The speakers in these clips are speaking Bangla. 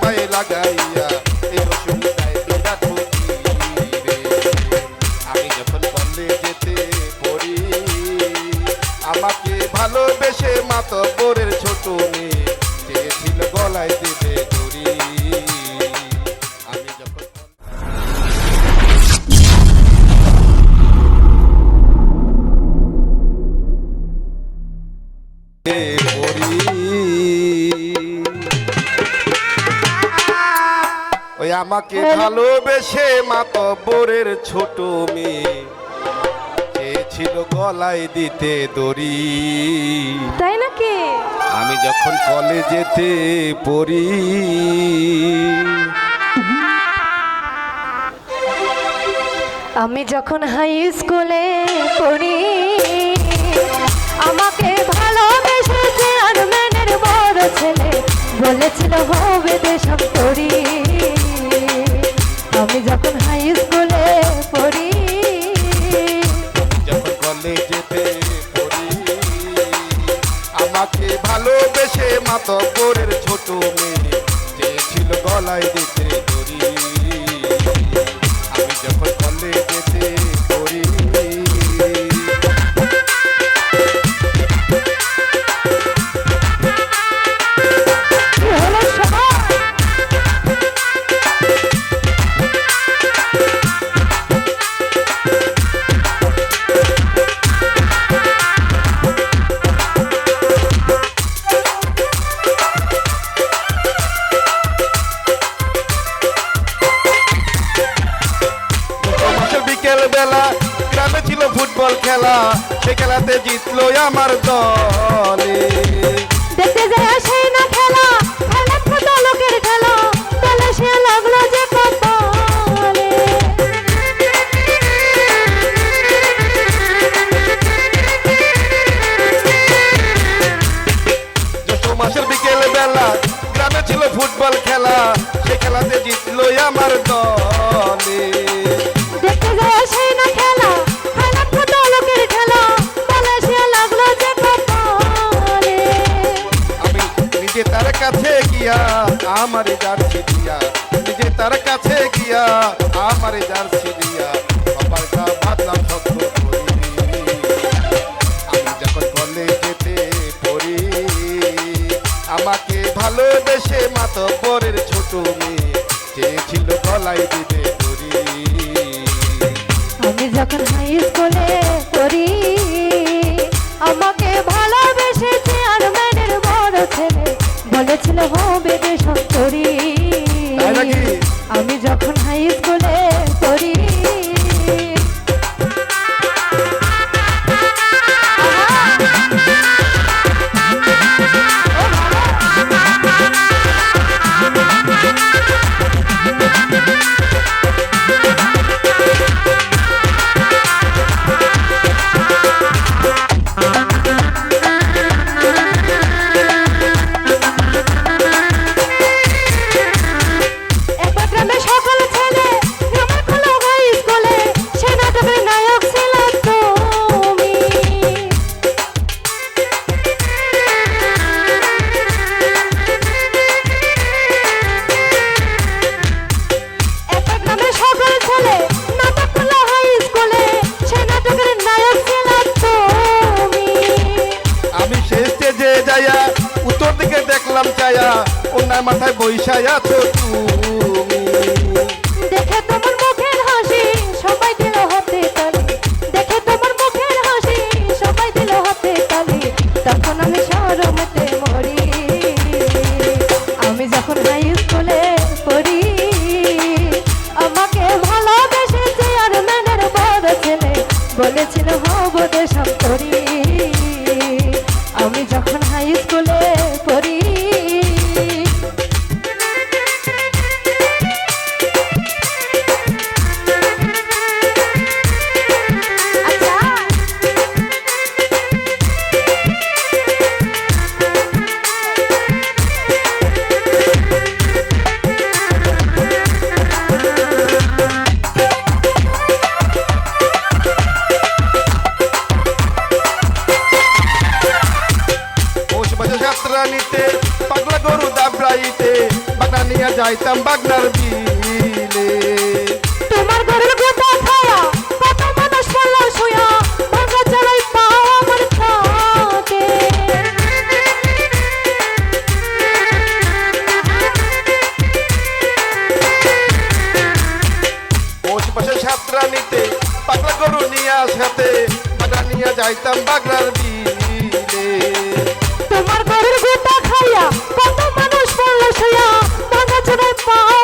পায়ে লাগাইয়া এই রসুনটায় বিরাট ঠকি রে আমি যখন বললে যেতে পড়ি আমাকে ভালোবেসে মাতবরের ছোট মেয়ে চেয়েছিল গলায় দেবে দড়ি আমি যখন পড়ি আমাকে ভালোবেসে মাতব্বরের ছোট মেয়ে। চেয়েছিল গলায় দিতে দড়ি? তাই নাকি? আমি যখন কলেজেতে পড়ি। আমি যখন হাই স্কুলে পড়ি আমাকে ভালোবেসে চেয়ারম্যানের বড় ছেলে। বলেছিল হবে দেশান্তরি আমি যখন হাই স্কুলে পড়ি, যখন কলেজেতে পড়ি, আমাকে ভালোবেসে করে ছোট মেয়ে চেয়েছিল গলায় দিতে খেলা সে খেলাতে জিতলো আমার দলে। দেখতে যায় আসে আমার জার্সি দিয়া, নিজে তার কাছে গিয়া আমার জার্সি দিয়া বাবার গা বাদলাম করি আমি যখন কলেজেতে পড়ি, আমাকে ভালোবেসে মাতব্বরের ছোট মেয়ে চেয়েছিল গলায় দিতে করি আমি যখন হাই স্কুলে পড়ি, আমাকে ভালোবেসে চেয়ারম্যানের বড় ছেলে, বলেছিল হবে তাই নাকি? আমি যখন অন্যায় মাথায় বৈশাই আছো তুমি। দেখে তোমার মুখের হাসি সবাই দিল হাতে তালি। দেখে তোমার মুখের হাসি সবাই দিল হাতে তালি। তখন আমি শরমতে মরি। আমি যখন হাই স্কুলে পড়ি, আমাকে ভালোবেসে চেয়ারম্যানের বড় ছেলে বলেছিল, হব দেশান্তরি। আমি যখন হাই স্কুলে যাইতাম বাগনার বিলে। তোমার ঘরের গোটা খায়া কত মানুষ পড়ল শুয়া ভাঙা চড়াই পাও আমার থাকে পৌষ মাসে যাত্রা নিতে পাগলা গরু নিয়ে আসাতে নিয়ে যাইতাম বাগনার বিলে। তোমার ঘরের গোটা খায়া কত মানুষ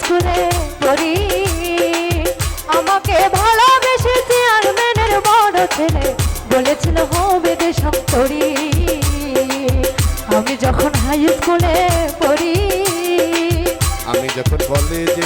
স্কুলে পড়ি। আমাকে ভালোবেসে চেয়ারম্যানের বড় ছেলে বলেছিল, হবে দেশম করি আমি যখন হাই স্কুলে পড়ি, আমি যখন কলেজে